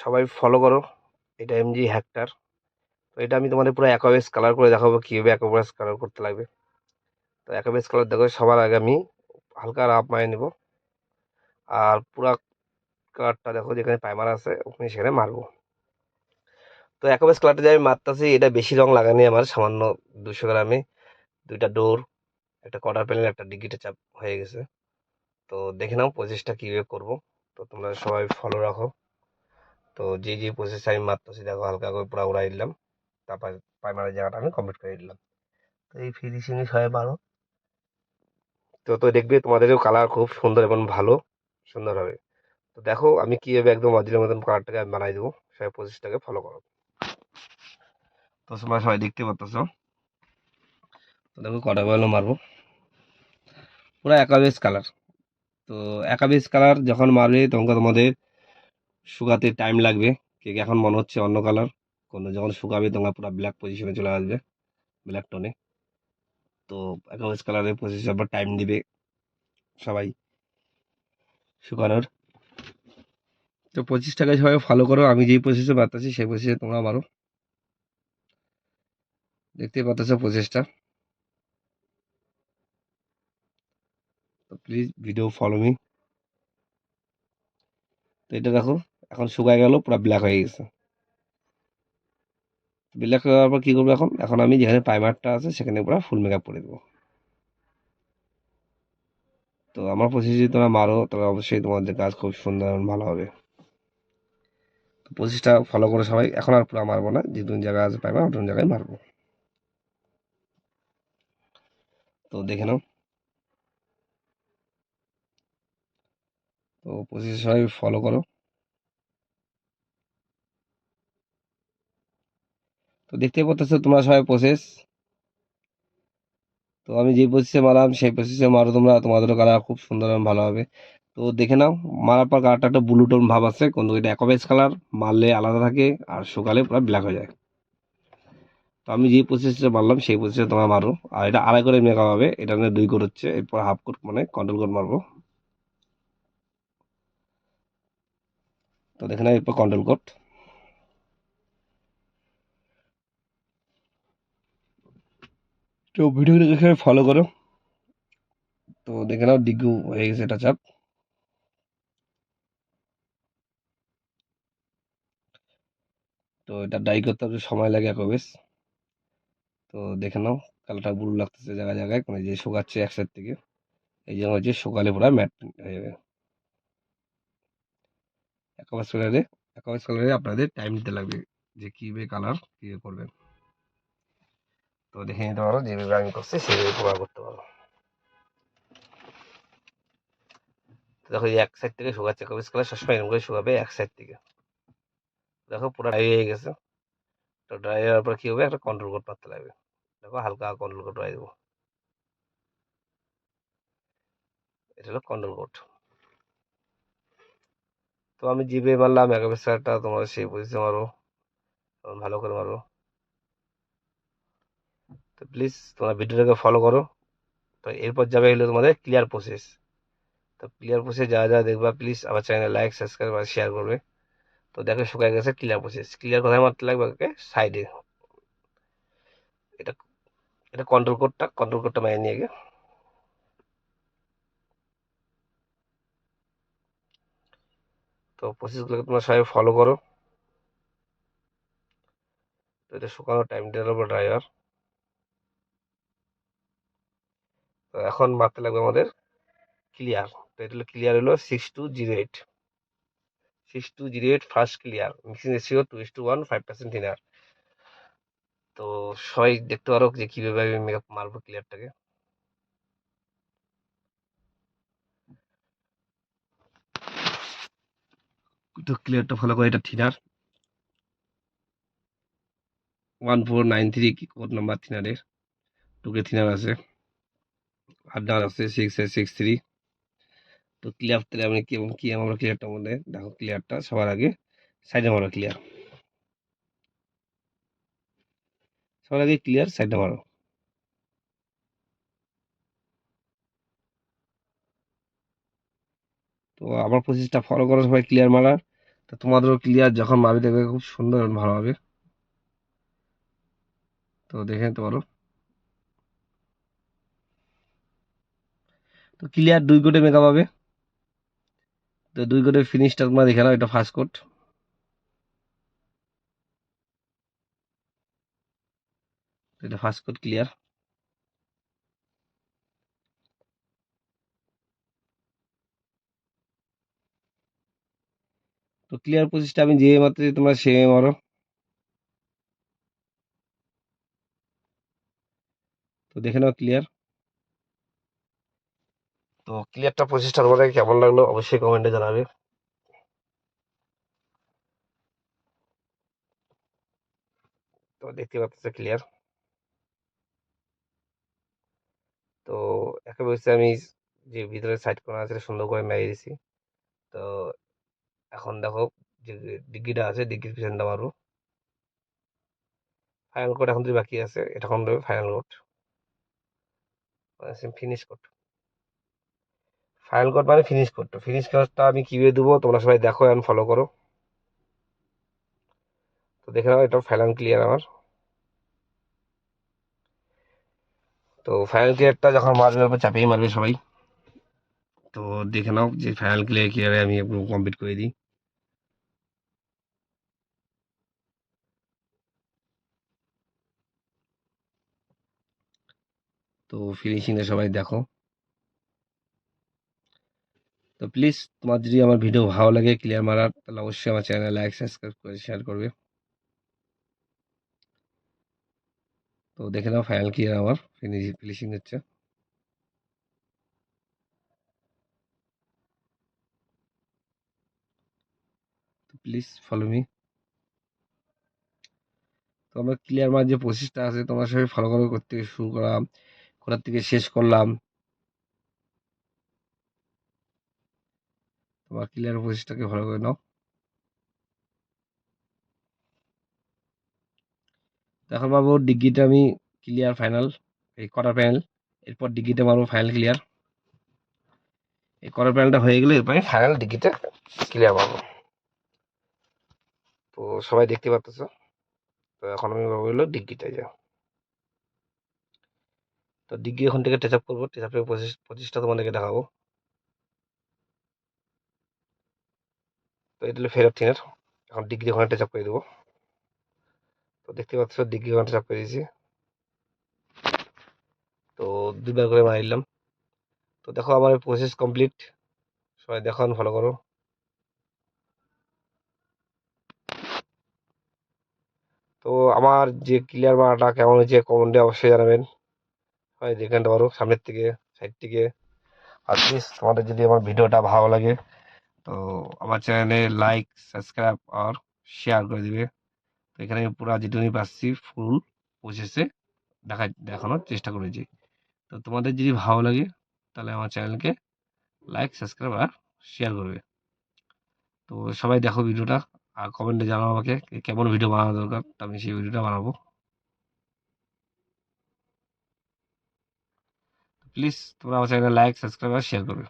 সবাই ফলো করো। এটা এমজি হ্যাক্টার তো এটা আমি তোমাদের পুরো অ্যাকোবেস কালার করে দেখাবো, কীভাবে অ্যাকোবেস কালার করতে লাগবে। তো অ্যাকোবেস কালার দেখো, সবার আগে আমি হালকা রাফ মারে নেব। আর পুরা কালারটা দেখো, যেখানে প্রাইমার আছে, ওখানে সেখানে মারবো। তো অ্যাকোবেস কালারটা যে আমি মারতেছি, এটা বেশি রং লাগানি আমার, সামান্য দুশো গ্রামে। দুইটা ডোর একটা কটার প্যানেল একটা ডিগিটে চাপ হয়ে গেছে। তো দেখে নাও প্রসেসটা কীভাবে করব। তো তোমরা সবাই ফলো রাখো। তো যে যে প্রসেস আমি মারতেছি দেখো হালকা করে পুরো উড়াই দিলাম। তারপর প্রাইমারের জায়গাটা আমি কমপ্লিট করে দিলাম। তো এই ফিনিশিংই সবাই ভালো তো তো দেখবে তোমাদেরও কালার খুব সুন্দর এবং ভালো, সুন্দর হবে। তো দেখো আমি কীভাবে একদম অরিজিনাল মতন কালারটাকে আমি বানাই দেবো সবাই প্রসেসটাকে ফলো করো। তো তোমরা সবাই দেখতে পাচ্ছ তো দেখো কটা বয়লো মারবো। পুরো একাবেস কালার তো একাবেস কালার যখন মারবে তখন তোমাদের শুকাতে টাইম লাগবে। কে কে এখন মনে হচ্ছে অন্য কালার কোনো যখন শুকাবে তোমরা পুরো ব্ল্যাক পজিশনে চলে আসবে ব্ল্যাক টোনে তো একাবেস কালারের পজিশন পর টাইম দিবে সবাই শুকানোর। তো পঁচিশ টাকায় সবাই ফলো করো, আমি যেই প্রসেসে বাতাছি সেই প্রসেসে তোমরা মারো। দেখতে পাচ্ছ প্রসেসটা তো প্লিজ ভিডিও ফলো মি তো এটা দেখো। এখন শুকায় গেল, পুরো ব্ল্যাক হয়ে গেছে। ব্ল্যাক হয়ে যাওয়ার পর কী করব এখন? এখন আমি যেখানে প্রাইমারটা আছে, সেখানে পুরো ফুল মেকআপ করে দেবো। তো আমার প্রসেস যদি তোমরা মারো, তবে অবশ্যই তোমাদের কাজ খুব সুন্দর এবং ভালো হবে। তো প্রসেসটা ফলো করে সবাই। এখন আর পুরো মারবো না, যে দুজন জায়গায় আছে প্রাইমার ওটুন জায়গায় মারবো। তো দেখে নাও। তো প্রসেস সবাই ফলো করো। দেখতে পাচ্ছ তোমরা সবাই প্রসেস তো আমি যে প্রসেসে মারলাম, সেই প্রসেসে মারো তোমরা, তোমাদেরও কালার খুব সুন্দর এবং ভালো হবে। তো দেখে নাও, মারার পর কালারটা একটা ব্লু টোন ভাব আছে কিন্তু এটা অ্যাকোবেস কালার মারলে আলাদা থাকে আর শুকালে পুরো ব্ল্যাক হয়ে যায়। তো আমি যে প্রসেসটা মারলাম, সেই প্রসেসে তোমরা মারো। আর এটা আড়াই করে মেকআপ হবে, এটা মানে দুই কোট হচ্ছে, এরপর হাফ কোট মানে কন্ট্রোল কোট মারবো। তো দেখে নাও, এরপর কন্ট্রোল কোট। তো ভিডিওটাকে ফলো করো। তো দেখে নাও ডিগু হয়ে গেছে এটা চাপ। তো এটা ডাই করতে একটু সময় লাগে এক বেশ তো দেখে নাও, কালারটা ব্লু লাগতেছে জায়গায় জায়গায় মানে যে শুকাচ্ছে এক সাইড থেকে। এই জন্য হচ্ছে সকালে পুরো ম্যাট হয়ে যাবে। একাবাস কালারে একাবাস কালারে আপনাদের টাইম দিতে লাগবে যে কীভাবে কালার কীভাবে করবেন। তো দেখে নিতে পারো যেভাবে আমি করছি সেভাবে ব্যবহার করতে পারো দেখো এক সাইড থেকে শুকাচ্ছে একাবাস কালার সবসময় এরকম করে শুকাবে এক সাইড থেকে দেখো পুরো ড্রাই হয়ে গেছে তো ড্রাই হওয়ার পর কী হবে একটা কন্ট্রোল কোড পাততে লাগবে দেখো হালকা কন্ট্রোল কোড ড্রাই দেবো এটা হলো কন্ট্রোল কোড তো আমি জিবে মারলাম একাবাস কালারটা তোমরা সেই পজিশনে মারো ভালো করে মারো তো প্লিজ তোমরা ভিডিওটাকে ফলো করো। তো এরপর যাবে হলো তোমাদের ক্লিয়ার প্রসেস তো ক্লিয়ার প্রসেস যা যা দেখবা প্লিজ আমার চ্যানেলে লাইক সাবস্ক্রাইব আর শেয়ার করবে। তো দেখো শুকায় গেছে ক্লিয়ার প্রসেস ক্লিয়ার কোথায় মারতে লাগবে ওকে সাইডে এটা এটা কন্ট্রোল কোডটা কন্ট্রোল কোডটা মাইনে নিয়ে গে তো প্রসেসগুলোকে তোমরা সবাই ফলো করো। তো এটা শুকানোর টাইম দেবো ড্রাইভার এখন মারতে লাগবে আমাদের ক্লিয়ার তো এটা হলো ক্লিয়ার হলো six two zero eight six two zero eight first clear mixing ratio two is to one five percent thinner তো সবাই দেখতে পারো যে কীভাবে আমি মেকআপ মারবো ক্লিয়ারটাকে তো ক্লিয়ারটা ফলো করে এটা thinner one four nine three কি কোড নাম্বার থিনারের টুকে থিনার আছে। আড্ডার আছে সিক্স সিক্স থ্রি তো ক্লিয়ার তাহলে আমি কি কি আমরা ক্লিয়ারটার মধ্যে দেখো ক্লিয়ারটা সবার আগে সাইডে মারো ক্লিয়ার সবার আগে ক্লিয়ার সাইডে মারো। তো আমার প্রসেসটা ফলো করো সবাই ক্লিয়ার মারার। তো তোমাদেরও ক্লিয়ার যখন মারবে দেখবে খুব সুন্দর এবং ভালো হবে। তো দেখে নিতে পারো। তো ক্লিয়ার দুই কোটে মেকআপ হবে। তো দুই কোটে ফিনিশটা তোমরা দেখে নাও, এটা ফার্স্ট কোট। এটা ফার্স্ট কোট ক্লিয়ার তো ক্লিয়ার পঁচিশটা আমি যে মাত্র তোমরা সে মারো। তো দেখে নাও ক্লিয়ার তো ক্লিয়ারটা পঁচিশটা তোমাদের কেমন লাগল অবশ্যই কমেন্টে জানাবে। তো দেখতে পাচ্ছ ক্লিয়ার তো একেবারে আমি যে ভিতরে সাইড করা আছে সুন্দর করে মেরে দিছি। তো এখন দেখো যে ডিগ্রিটা আছে, ডিগ্রির পিছনটা মারবো। ফাইনাল কোড এখন যদি বাকি আছে, এটা এখন final code finish code final code মানে ফিনিশ কোড ফিনিশ কোডটা আমি কীভাবে দেবো তোমরা সবাই দেখো এখন ফলো করো। তো দেখে নাও, এটা ফাইনাল ক্লিয়ার আমার। তো ফাইনাল ক্লিয়ারটা যখন মারবে এবার চাপিয়ে মারবে সবাই, তো দেখে নাও যে ফাইনাল ক্লিয়ার কীভাবে আমি কমপ্লিট করে দিই। তো ফিনিশিংটা সবাই দেখো। তো প্লিজ তোমার যদি আমার ভিডিও ভালো লাগে ক্লিয়ার মারার, তাহলে অবশ্যই আমার চ্যানেল লাইক সাবস্ক্রাইব করে শেয়ার করবে। তো দেখে নাও ফাইনাল ক্লিয়ার আমার ফিনিশিং হচ্ছে। প্লিজ ফলো মি তো আমার ক্লিয়ার মার যে প্রসেসটা আছে, তোমার সবাই ফলো করে, করতে শুরু করা করার থেকে শেষ করলাম। তোমার ক্লিয়ার প্রসেসটাকে ভালো করে নাও। এখন পাবো ডিগ্রিটা আমি ক্লিয়ার ফাইনাল এই কটার প্যানেল এরপর ডিগ্রিটা মারবো ফাইনাল ক্লিয়ার এই কটার প্যানেলটা হয়ে গেলে এরপরে ফাইনাল ডিগ্রিটা ক্লিয়ার মারবো। তো সবাই দেখতে পাচ্ছ তো এখন আমি হলো ডিগ্রিটা যা তো ডিগ্রি এখন থেকে টেচ আপ করব টেচ আপ থেকে পঁচিশ পঁচিশটা তোমাদেরকে দেখাবো। তো এটা ফেরত থিনের এখন ডিগ্রি ওখানে টেচ আপ করে দেবো। তো দেখতে পাচ্ছ ডিগ্রি ওখানে চাপ করে দিয়েছি। তো দুবার করে মারিলাম তো দেখো আমার প্রসেস কমপ্লিট সবাই দেখো ফলো করো। তো আমার যে ক্লিয়ার মারাটা কেমন হয়েছে কমেন্টে অবশ্যই জানাবেন। দেখে নিতে পারো, সামনের থেকে সাইড থেকে। আর প্লিজ তোমাদের যদি আমার ভিডিওটা ভালো লাগে তো আমার চ্যানেলে লাইক সাবস্ক্রাইব আর শেয়ার করে দিবে তো এখানে পুরো যেটুকুনি পাচ্ছি ফুল প্রসেসে দেখা দেখানোর চেষ্টা করেছি তো তোমাদের যদি ভালো লাগে তাহলে আমার চ্যানেলকে লাইক সাবস্ক্রাইব আর শেয়ার করবে তো সবাই দেখো ভিডিওটা আর কমেন্টে জানাও আমাকে কেমন ভিডিও বানানো দরকার তো আমি সেই ভিডিওটা বানাবো প্লিজ তোমরা আমার চ্যানেলে লাইক সাবস্ক্রাইব আর শেয়ার করবে